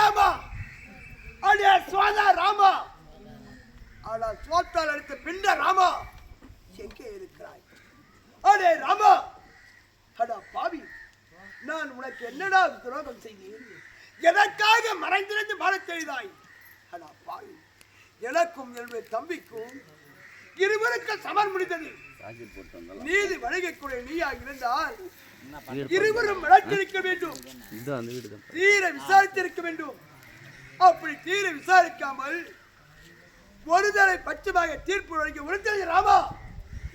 ராமா. அடே சுவாதா ராமா. அடா சோத்தால் அடித்த பிண்ட ராமா. எங்கே இருக்கிறாய்? அடே ராமா. அடா பாவி. நான் உனக்கு என்னடா துரோகம் செய்தேன்? எதற்காக மறைந்திருந்து வாழச் செய்தாய் அடா பாவி. எனக்கும் என்னுடைய தம்பிக்கும் இருவருக்கும் சமர் முடிந்தது. நீதி வழங்கக்கூடிய நீயாக இருந்தால் இருவரும் வளர்த்திருக்க வேண்டும். தீர விசாரித்திருக்க வேண்டும். அப்படி தீர விசாரிக்காமல் ஒருதலை பட்சமாக தீர்ப்பு வழங்கி ஒருத்தரை ராமா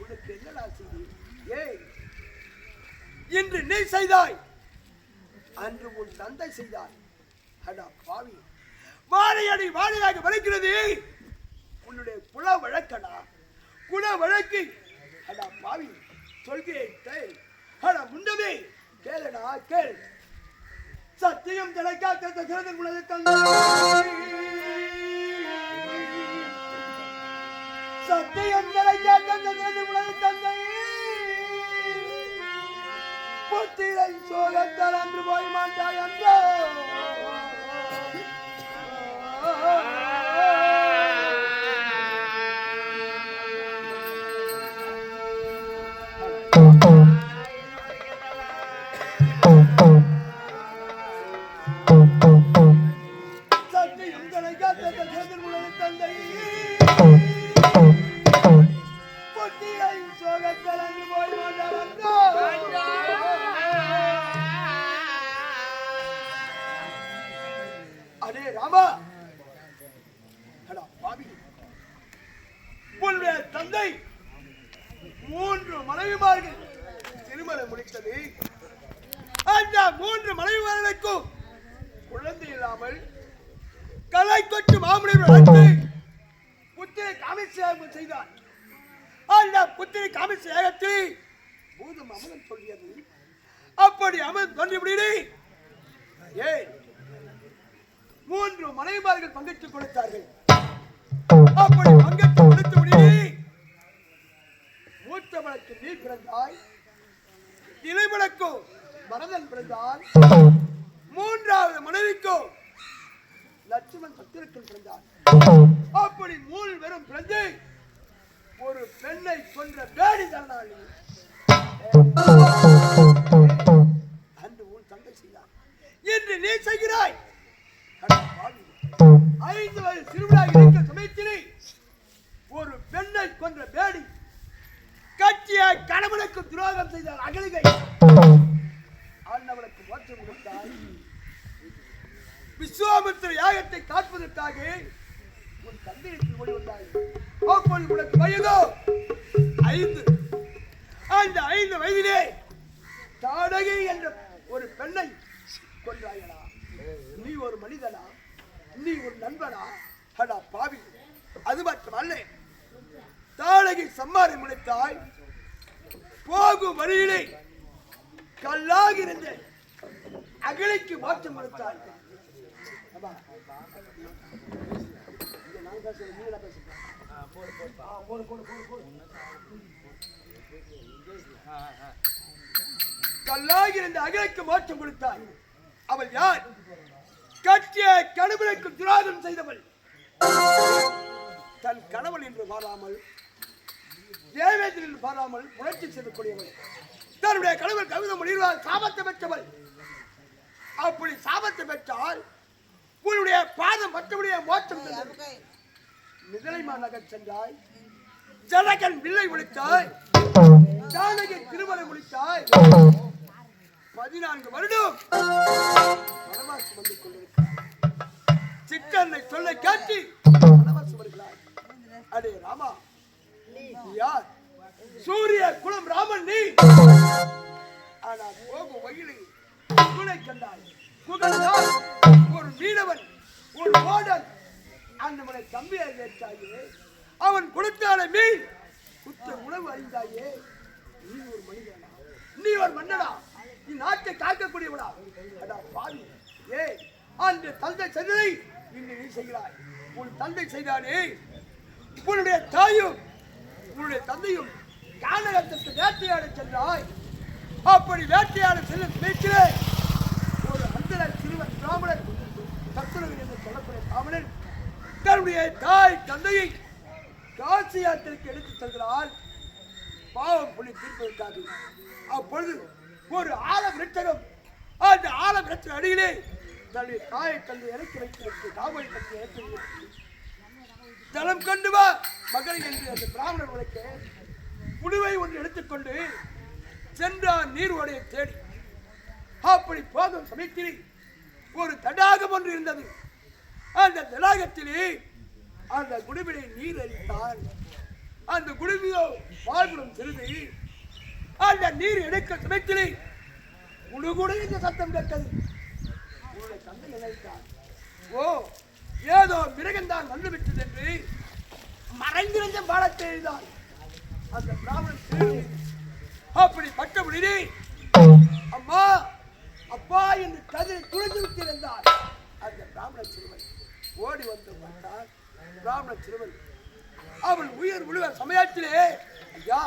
உனக்கு என்னடா செய்தி? ஏய் இன்று நீ செய்தாய். அன்று உன் தந்தை செய்தாய் அடா பாவி. வாழையடி வாழையாக வளைக்கிறது. உன்னுடைய குல வழக்கடா குல வழக்கு அடா பாவி. சொல்கிறேன் அடா முண்டமே கேளடா கேள். சத்தியம் தலைக்காத்த சிறந்த உலக சத்தியம் தலைக்காத்த சிறந்த உலக தந்தை புத்திரை சோகத்தால் அன்று போய் மாட்டாய் என்றோ உன்னுடைய தந்தை மூன்று மனைவிமார்கள். திருமணம் முடித்தது. அந்த மூன்று மனைவிமார்களுக்கும் குழந்தை இல்லாமல் கலை கொட்டு மாமனிகள் அழைத்து புத்திரை காமிசியாகம் செய்தார். அந்த புத்திரை காமிசியாகத்தில் பூதம் அமலம் சொல்லியது. அப்படி அமன் தோன்றிவிடு ஏய் மூன்று மனைவிமார்கள் பங்கேற்றுக் கொடுத்தார்கள். அப்படி பங்கு மூத்தவனுக்கு நீ பிறந்தாய் இளைவனுக்கோ பரதன் பிறந்தார் மூன்றாவது மனைவிக்கும் லட்சுமன் சத்திரத்தில் பிறந்தார். அப்படி மூணு பேரும் பிறந்து ஒரு பெண்ணை கொன்ற பேடி தரணாளி அன்று உன் தந்தை செய்தார். என்று நீ செய்கிறாய். ஐந்து வயது சிறுவனாக இருக்க சமயத்திலே ஒரு பெண்ணை கொன்ற பேடி கட்டிய கணவனுக்கு துரோகம் செய்தார் அகலிகை. ஆண்டவனுக்கு மோட்சம் கொடுத்தார் விஸ்வாமித்திர யாகத்தை காப்பதற்காக உன் தந்தையிற்கு ஓடி வந்தாய். அப்பொழுது உனக்கு வயதோ ஐந்து. அந்த ஐந்து வயதிலே தாடகை என்ற ஒரு பெண்ணை கொன்றாயடா. நீ ஒரு மனிதனா? நீ ஒரு நண்பனா? அடா பாவி. அது மட்டுமல்ல தாடகை சம்மாரி முடித்தாய் போகும் வழியிலே கல்லாக இருந்த அகலைக்கு மாற்றம் கொடுத்தாய் கல்லாக இருந்த அகலைக்கு மாற்றம் கொடுத்தாய் அவள் யார்? கட்டிய கணவனுக்கு துராதம் செய்தவள். தன் கணவன் என்று மாறாமல் தேவேந்திரன் பாராமல் புரட்சி செய்யக்கூடியவள். தன்னுடைய கணவர் கவிதம் மொழிவால் சாபத்தை பெற்றவள். அப்படி சாபத்தை பெற்றால் உன்னுடைய பாதம் மற்றவுடைய மோட்சம் தந்தது. மிதலைமா நகர் சென்றாய். ஜனகன் வில்லை ஒழித்தாய். ஜானகி திருமலை ஒழித்தாய். பதினான்கு வருடம் வனவாசி வந்து கொண்டிருக்கிறார் சிக்கனை சொல்ல கேட்டு வனவாசி வருகிறார் அடே ராமா நீ யார்? சூரிய குலம் ராமன் நீ. ஆனால் போகும் வகையில் குலை கண்டாய் ஒரு மீனவன் ஒரு ஓடன் அந்தவனை தம்பியை கேட்டாயே அவன் கொடுத்தாலே மீன் குத்த உணவு அறிந்தாயே. நீ ஒரு மனிதனா? நீ ஒரு மன்னனா? நீ நாட்டை காக்கக்கூடியவனா? அடா பாவி. ஏ அன்று தந்தை செய்ததை இன்று நீ செய்கிறாய். உன் தந்தை செய்தானே. உன்னுடைய தாயும் உன்னுடைய தந்தையும் கானகத்திற்கு வேட்டையாட சென்றாய். அப்படி வேட்டையாட செல்லும் பேச்சிலே ஒரு அந்தர சிறுவன் பிராமணன் சத்துர தன்னுடைய தாய் தந்தையை காசி யாத்திரைக்கு எடுத்துச் செல்கிறார் பாவம் புள்ளி தீர்ப்பதற்காக அப்பொழுது ஒரு ஆல விருட்சகம் அந்த ஆல விருட்ச அடியிலே தன்னுடைய தாயை தந்தை இறக்கி வைத்திருக்கு தாமரை தந்தை இறக்கி தளம் கண்டு வா மகள் என்று அந்த பிராமணர் உழைக்க புடுவை ஒன்று எடுத்துக்கொண்டு சென்றான் நீர் உடைய தேடி. அப்படி போகும் சமயத்தில் ஒரு தடாகம் ஒன்று இருந்தது. அந்த தடாகத்திலே அந்த குடுவிலை நீர் அளித்தார் அந்த குடுவியோ வாழ்விடம் சிறிது அந்த நீர் எடுக்க சமயத்திலே குடுகுடு இந்த சத்தம் கேட்டது. உங்களுடைய தந்தை நினைத்தார் ஓ ஏதோ மிருகந்தான் வந்துவிட்டது என்று மறைந்திருந்த பாலத்தை எழுதான் அந்த பிராமணன் அப்படி பட்டபடி அம்மா அப்பா என்று கதிரை துணிந்து விட்டிருந்தார் அந்த பிராமண சிறுவன் ஓடி வந்து பார்த்தார். பிராமண சிறுவன் அவள் உயிர் விழுவ சமயத்திலே ஐயா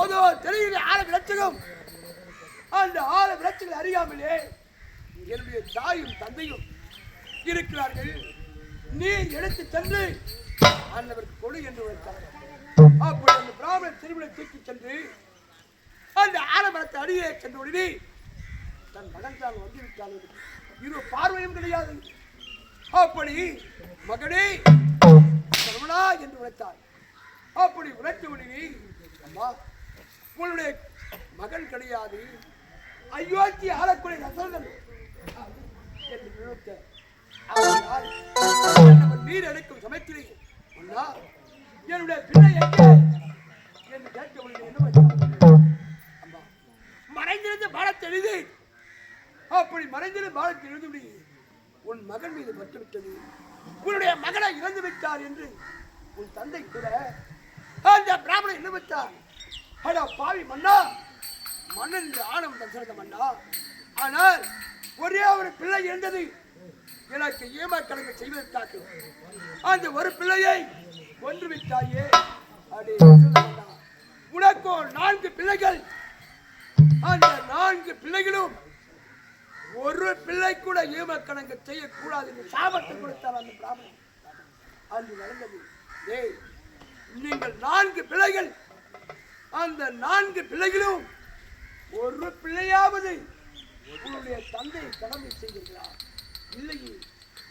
அதோ தெரியுது ஆள விளச்சகம் அந்த ஆள விளச்சகம் அறியாமலே என்னுடைய தாயும் தந்தையும் இருக்கிறார்கள். நீ எடுத்து சென்று அந்தவருக்கு கொடு என்று வைத்தார்கள் அப்படி அந்த பிராமண திருவிழை தூக்கி சென்று அந்த ஆலமரத்தை அடியே சென்ற உடனே தன் மகன் தான் வந்து விட்டான் இரு பார்வையும் கிடையாது அப்படி மகனே சரவணா என்று உழைத்தார் அப்படி உழைத்த உடனே அம்மா உங்களுடைய மகன் கிடையாது. அயோத்தி ஆளக்கூடிய ரசகன் என்று நினைத்த நீர் எடுக்கும் சமயத்திலே என்னுடைய பிள்ளை எங்கே? என்று கேட்க என்ன மறைந்திருந்த பாலத்தை எழுதி. அப்படி மறைந்திருந்த பாலத்தை எழுதி உன் மகன் மீது பட்டுவிட்டது. உன்னுடைய மகனை இறந்து விட்டார் என்று உன் தந்தை கூட அந்த பிராமணன் என்ன விட்டார் அடா பாவி மன்னா மன்னன் என்று ஆணவம் தன் மன்னா. ஆனால் ஒரே ஒரு பிள்ளை இருந்தது. எனக்கு ஏமா கணக்கு செய்வதற்காக. அந்த ஒரு பிள்ளையை கொன்று விட்டாயே. உனக்கோ நான்கு பிள்ளைகள். அந்த நான்கு பிள்ளைகளும் ஒரு பிள்ளை கூட ஈமக்கணக்கு செய்யக்கூடாது என்று சாபத்தை கொடுத்தார் அந்த பிராமணன். அன்று நடந்தது. ஏய் நீங்கள் நான்கு பிள்ளைகள். அந்த நான்கு பிள்ளைகளும் ஒரு பிள்ளையாவது உன்னுடைய தந்தை கடமை செய்திருக்கிறார் இல்லையே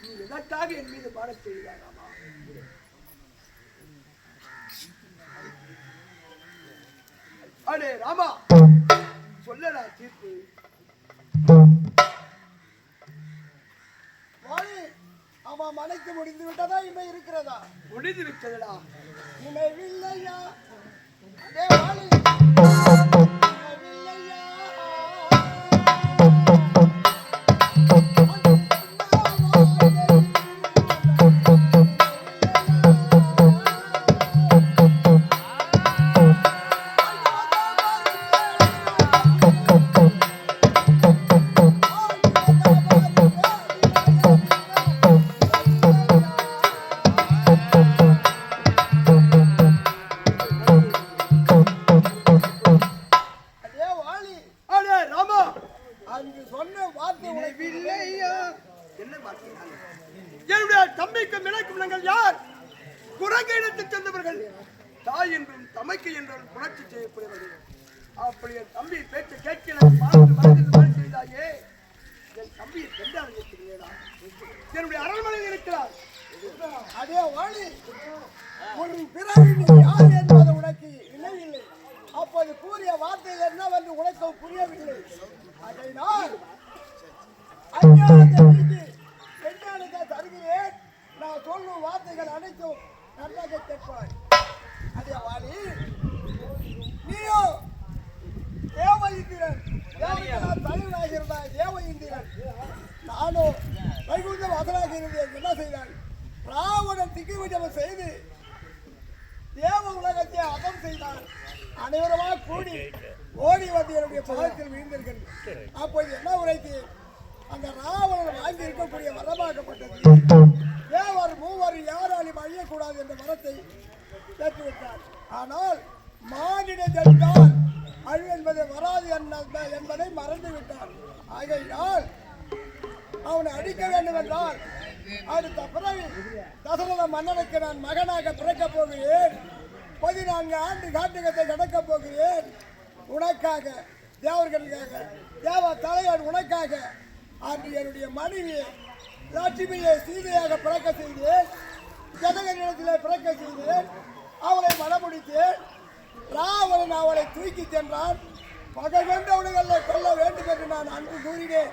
நீ எதற்காக என் மீது பாடச் செய்கிறாராமா அடே ராமா. சொல்லடா தீர்ப்பு. அவன் மனைக்கு முடிந்து விட்டதா? இமை இருக்கிறதா? முடிந்து விட்டதுடா. நினைவில்லையா அடே வாணி, நினைவில்லையா? என்னுடைய தம்பிக்கும் எனக்கும் நாங்கள் யார்? குரங்கு இனத்தைச் சேர்ந்தவர்கள். தாய் என்றும் தமைக்கு என்றும் புணர்ச்சி செய்யக்கூடியவர்கள். அப்படி என் தம்பி பேச்சு கேட்க பார்த்து பார்த்து மாதிரி செய்தாயே. என் தம்பியை சென்றால் இருக்கிறீர்களா? என்னுடைய அரண்மனையில் இருக்கிறார். அதே வாணி உன் பிறகு யார் என்பது உனக்கு இல்லை அப்போது கூறிய வார்த்தை என்னவென்று உனக்கு புரியவில்லை. அஞ்ஞானத்தை நான் வார்த்தைகள் அனைத்தும் நீயோ தேவ இந்திரன் தேவ இந்திரன் நானும் செய்து தேவ உலகத்தை அதம் செய்தான் அனைவருமாக கூடி ஓடி வந்து என்னுடைய பாதத்தில் விழுந்தீர்கள் அப்போது என்ன உரைத்தேன்? அந்த ராவணன் வாங்கி இருக்கக்கூடிய தேவர் மூவர் யாராலும் அழியக்கூடாது என்ற வரத்தை பெற்றுவிட்டார் ஆனால் மானிட ஜென்மால் அழிவு என்பது வராது என்பதை மறந்து விட்டார் ஆகையால் அவனை அடிக்க வேண்டும் என்றால் அடுத்த பிறகு தசரத மன்னனுக்கு நான் மகனாக பிறக்கப் போகிறேன். பதினான்கு ஆண்டு காட்டுகத்தை கடக்கப் போகிறேன். உனக்காக தேவர்களுக்காக தேவ தலைவன் உனக்காக அன்று என்னுடைய மனைவி லட்சுமியை சீதையாக பிறக்க செய்தேன். ஜனகனிடத்திலே பிறக்க செய்தேன். அவளை மனமுடித்தேன் ராவணன் அவளை தூக்கி சென்றான். பகை கொண்டவர்களை கொல்ல வேண்டும் என்று நான் அன்று கூறினேன்.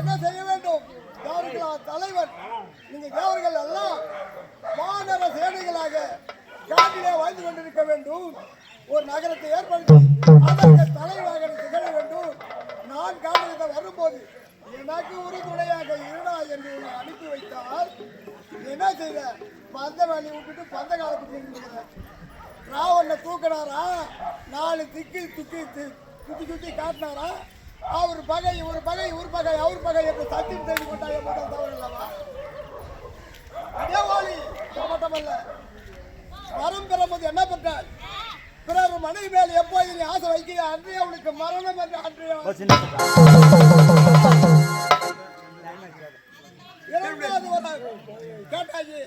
என்ன செய்ய வேண்டும்? தேவர்களா தலைவன். நீங்க தேவர்கள் எல்லாம் வானர சேனைகளாக காட்டிலே வாழ்ந்து கொண்டிருக்க வேண்டும். ஒரு நகரத்தை ஏற்படுத்தி அதற்கு தலைவராக நான் காட்டிலே வரும்போது எனக்கு ஒரு துணையாக இருடா என்று உன்னை அனுப்பி வைத்தால் என்ன செய்த? பந்த வேலையை விட்டுட்டு பந்த காலத்துக்கு இருக்கிற. ராவண தூக்கினாரா? நாலு திக்கி துக்கி தி- சுத்தி சுத்தி காட்டினாரா? அவர் பகை ஒரு பகை ஒரு பகை அவர் பகை என்று சத்தியம் செய்து கொண்டாய மட்டும் தவறு இல்லவா அதே வாலி மட்டுமல்ல வரம் பெறும்போது என்ன பெற்றார் பிறர் மனைவி மேல் எப்போது நீ ஆசை வைக்கிற அன்றைய அவனுக்கு மரணம் என்று கேட்டாஜி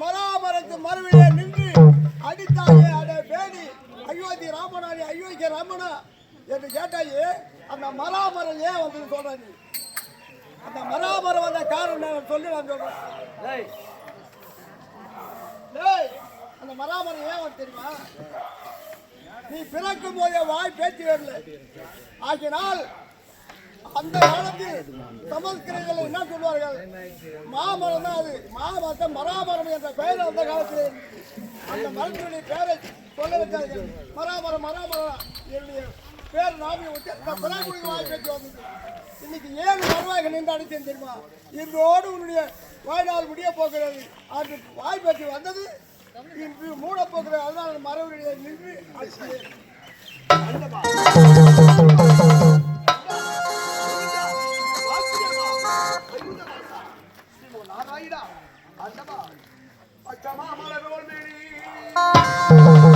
மராமரத்து மறுவிலே நின்று அடித்தாயே அடே பேடி அயோத்தி ராமனாரி அயோக்கிய ராமனா என்று கேட்டாயே அந்த மராமரம் ஏன் வந்து சொல்ற நீ அந்த மராமரம் வந்த காரணம் நான் சொல்லி நான் சொல்றேன். டேய், அந்த மராமரம் ஏன் வந்து தெரியுமா? நீ பிறக்கும் போதே வாய் பேச்சு வரல ஆகினால் அந்த காலத்தில் சமஸ்கிருதத்தில் என்ன சொல்வார்கள்? மாமரம் தான் அது. மாமரத்தை மராமரம் என்ற பெயர் அந்த காலத்தில். அந்த மரத்தினுடைய பெயரை சொல்ல வைத்தார்கள் மராமரம் மராமரம் என்னுடைய பேர் நாமி விட்டு அந்த வாய் பேச்சு வந்தது இன்னைக்கு ஏழு மரவாக நின்று அடித்தேன் தெரியுமா? இன்றோடு உன்னுடைய வாய்நாள் முடிய போகிறது. அன்று வாய் பேச்சு வந்தது இன்று மூட அதனால் மரபுடைய நின்று அண்டமா அச்சமா மலரோல் மேனி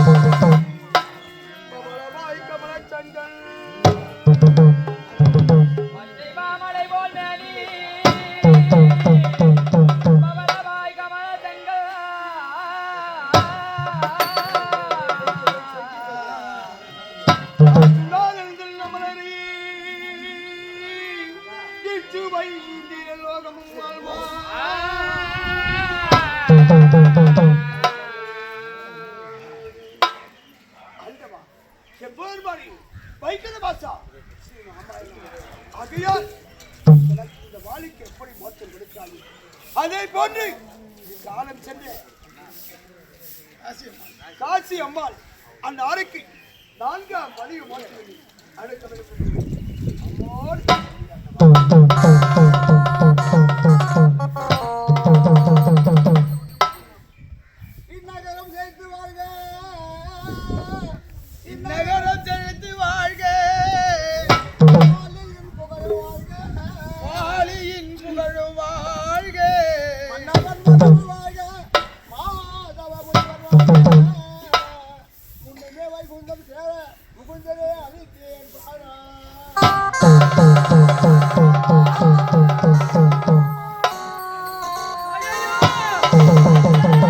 எப்போது மாதிரி வைக்கல பாசா ஆகையால் எனக்கு இந்த வாளிக்கு எப்படி மோத்தம் கொடுக்காது அதே போன்று காலம் சென்ற காசி அம்மாள் அந்த அறைக்கு நான்காம் பதிவு மோத்தம் அடுக்க இந்நகரம் சேர்த்து வாழ்க tan, tan.